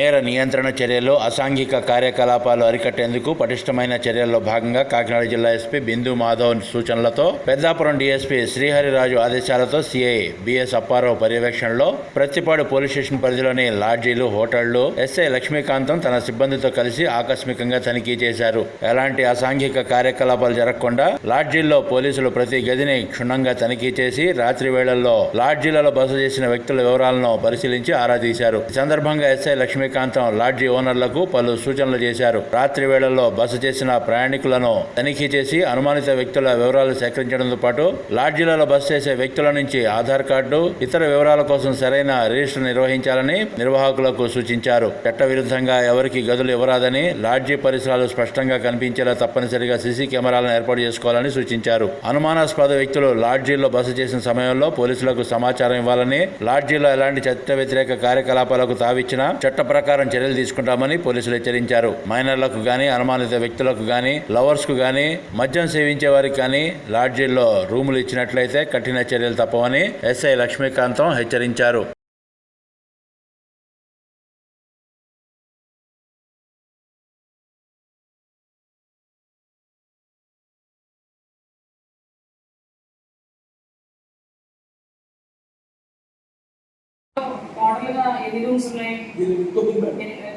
నేర నియంత్రణ చర్యలు అసాంఘిక కార్యకలాపాలు అరికట్టేందుకు పటిష్టమైన చర్యల్లో భాగంగా కాకినాడ జిల్లా ఎస్పీ బిందు మాధవ్ సూచనలతో పెద్దాపురం డీఎస్పీ శ్రీహరిరాజు ఆదేశాలతో సిఐ బిఎస్ అప్పారావు పర్యవేక్షణలో ప్రత్తిపాడు పోలీస్ స్టేషన్ పరిధిలోని లాడ్జీలు హోటళ్ళు ఎస్ఐ లక్ష్మీకాంతం తన సిబ్బందితో కలిసి ఆకస్మికంగా తనిఖీ చేశారు. ఎలాంటి అసాంఘిక కార్యకలాపాలు జరగకుండా లాడ్జీల్లో పోలీసులు ప్రతి గదిని క్షుణ్ణంగా తనిఖీ చేసి రాత్రి వేళల్లో లాడ్జీలలో బస చేసిన వ్యక్తుల వివరాలను పరిశీలించి ఆరా తీశారు. ఈ సందర్భంగా ఎస్ఐ లక్ష్మీకాంతం లాడ్జీ ఓనర్లకు పలు సూచనలు చేశారు. రాత్రి వేళల్లో బస చేసిన ప్రయాణికులను తనిఖీ చేసి అనుమానిత వ్యక్తుల వివరాలు సేకరించడంతో పాటు లాడ్జీలలో బస చేసే వ్యక్తుల నుంచి ఆధార్ కార్డు ఇతర వివరాల కోసం సరైన రిజిస్టర్ నిర్వహించాలని నిర్వాహకులకు సూచించారు. చట్ట విరుద్ధంగా ఎవరికి గదులు ఇవ్వరాదని లాడ్జీ పరిసరాలు స్పష్టంగా కనిపించేలా తప్పనిసరిగా సీసీ కెమెరాలను ఏర్పాటు చేసుకోవాలని సూచించారు. అనుమానాస్పద వ్యక్తులు లాడ్జీల్లో బస చేసిన సమయంలో పోలీసులకు సమాచారం ఇవ్వాలని లాడ్జీలో ఎలాంటి చట్ట వ్యతిరేక కార్యకలాపాలకు తావిచ్చినా చట్ట ప్రకారం చర్యలు తీసుకుంటామని పోలీసులు హెచ్చరించారు. మైనర్లకు గాని అనుమానిత వ్యక్తులకు గాని లవర్స్కు గాని మద్యం సేవించే వారికి కానీ లాడ్జీల్లో రూములు ఇచ్చినట్లయితే కఠిన చర్యలు తప్పవని ఎస్ఐ లక్ష్మీకాంతం హెచ్చరించారు. మోడల్గా ఎన్ని రూమ్స్ ఉన్నాయి?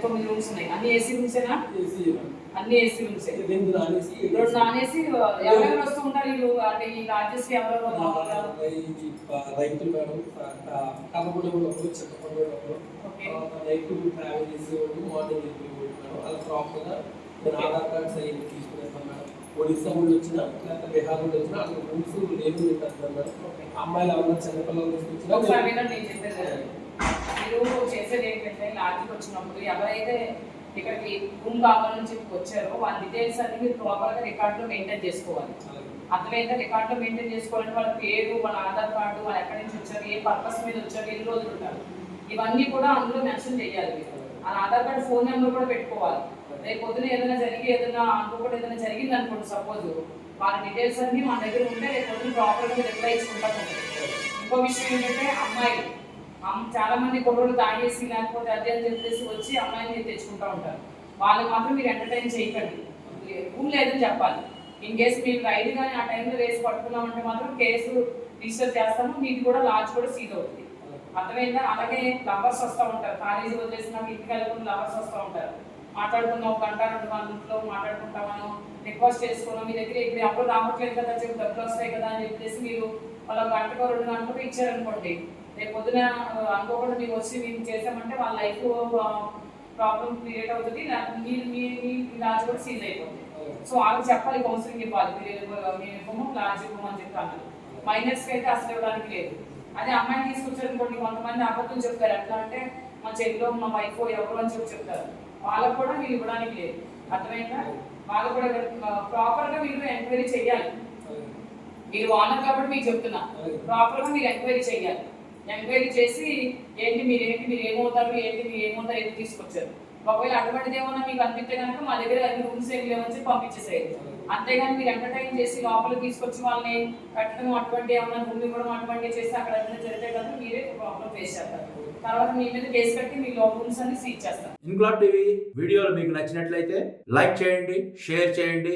తొమ్మిది రూమ్స్ ఉన్నాయి. అన్ని ఏసీ రూమ్సేనా ఏసీ మేడం అన్ని ఏసీ రూమ్సే రెండు నానేసి ఎవరెవరు వస్తూ ఉంటారు వీళ్ళు అంటే ఈ రాజేష్ ఎవరెవరు? రైతులు మేడం ఉన్నప్పుడు ఓకే. రైతు ట్రావెల్ చేసేవాళ్ళు మార్నింగ్ వెళ్ళేవాళ్ళు మేడం అలా ప్రాపర్గా నేను ఆధార్ కార్డ్స్ అవి తీసుకునేస్తాను మేడం. ఒడిస్సా నుండి వచ్చినా లేకపోతే బీహార్ నుండి వచ్చినా అక్కడ రూమ్స్ లేవు మేడం అమ్మాయిలు ఎవరైనా చిన్నపిల్లలు తీసుకొచ్చినా మీరు చేసేది ఏంటంటే లాడ్జ్కి వచ్చినప్పుడు ఎవరైతే ఇక్కడికి రూమ్ కావాలని చెప్పి వచ్చారో వాళ్ళ డీటెయిల్స్ అన్ని మీరు ప్రాపర్గా రికార్డులో మెయింటైన్ చేసుకోవాలి. అర్థమైతే రికార్డులో మెయింటైన్ చేసుకోవాలంటే వాళ్ళ పేరు వాళ్ళ ఆధార్ కార్డు వాళ్ళు ఎక్కడి నుంచి వచ్చారు ఏ పర్పస్ మీద వచ్చారు ఎన్ని రోజులు ఉంటారు? ఇవన్నీ కూడా అందులో మెన్షన్ చేయాలి మీరు. ఆ ఆధార్ కార్డు ఫోన్ నెంబర్ కూడా పెట్టుకోవాలి. రేపు పొద్దున ఏదైనా జరిగి ఏదైనా అనుకోకుండా ఏదైనా జరిగింది అనుకోండి సపోజ్ వాళ్ళ డీటెయిల్స్ అన్ని మన దగ్గర ఉంటే రేపు పొద్దున ప్రాపర్గా రిప్లై ఇచ్చుకుంటాం ఇంకో విషయం ఏంటంటే అమ్మాయి చాలా మంది కుర్రోళ్ళు తాగేసి లేకపోతే అదే అని చెప్పేసి వచ్చి అమ్మాయిని తెచ్చుకుంటూ ఉంటారు. వాళ్ళకి మాత్రం మీరు ఎంటర్టైన్ చేయకండి. రూమ్ లేదని చెప్పాలి. ఇన్ కేసు మీరు రైడ్ కానీ ఆ టైంలో రేసి పట్టుకున్నామంటే మాత్రం కేసు రిజిస్టర్ చేస్తాము మీది కూడా లాడ్జ్ కూడా సీజ్ అవుతుంది. అర్థమైందా? అలాగే లవర్స్ వస్తూ ఉంటారు. కాలేజీ వదిలేసినాక ఇంటికి వెళ్ళకుండా లవర్స్ వస్తూ ఉంటారు. మాట్లాడుకున్న ఒక గంట రెండు గంటలో మాట్లాడుకుంటామను రిక్వెస్ట్ చేసుకున్నాం మీ దగ్గర ఇప్పుడు అప్పుడు రావట్లేదు కదా చెప్పి డబ్బులు వస్తాయి కదా అని చెప్పేసి మీరు వాళ్ళ గంటకో రెండు గంటలకు ఇచ్చారనుకోండి రేపు పొద్దున అనుకోకుండా మేము వచ్చి మేము చేసామంటే వాళ్ళ లైఫ్ ప్రాబ్లం క్రియేట్ అవుతుంది. నా- మీ మీ మీ లాడ్జ్ కూడా సీజ్ అయిపోతుంది సో వాళ్ళకి చెప్పాలి కౌన్సిలింగ్ ఇవ్వాలి. మీరు మేము ఇవ్వము లాడ్జ్ ఇవ్వము అని చెప్పి అన్నారు. మైనర్స్కి అయితే అసలు ఇవ్వడానికి లేదు. అదే అమ్మాయిని తీసుకొచ్చారనుకోండి కొంతమంది అబద్ధం చెప్తారు. ఎట్లా అంటే మా చెల్లిలో మా వైఫ్ ఎవరు అని చెప్పి చెప్తారు. వాళ్ళకు కూడా మీరు ఇవ్వడానికి లేదు. అర్థమైందా? వాళ్ళు కూడా ప్రాపర్గా మీరు ఎంక్వైరీ చేయాలి. మీరు ఓనర్ కాబట్టి మీకు చెప్తున్నా. ప్రాపర్గా మీరు ఎంక్వైరీ చేయాలి. ఎంక్వైరీ చేసి ఏంటి మీరు ఏంటి మీరు ఏమవుతారు ఏంటి మీరు ఏమవుతారు ఏంటి తీసుకొచ్చారు. ఒకవేళ అటువంటిది ఏమన్నా మీకు అనిపిస్తే కనుక మా దగ్గర అన్ని రూమ్స్ ఏమి లేవని చెప్పి అంతేగాని మీరు ఎంటర్టైన్ చేసి లోపలికి తీసుకొచ్చి వాళ్ళని పెట్టడం అటువంటి ఏమన్నా రూమ్ ఇవ్వడం అటువంటివి చేస్తే అక్కడ ఏమైనా జరిగితే కనుక మీరే ప్రాబ్లం ఫేస్ చేస్తారు. తర్వాత మీ మీద కేసు పెట్టి మీ లో రూమ్స్ అన్ని సీజ్ చేస్తారు. టీవీ వీడియోలు మీకు నచ్చినట్లయితే లైక్ చేయండి షేర్ చేయండి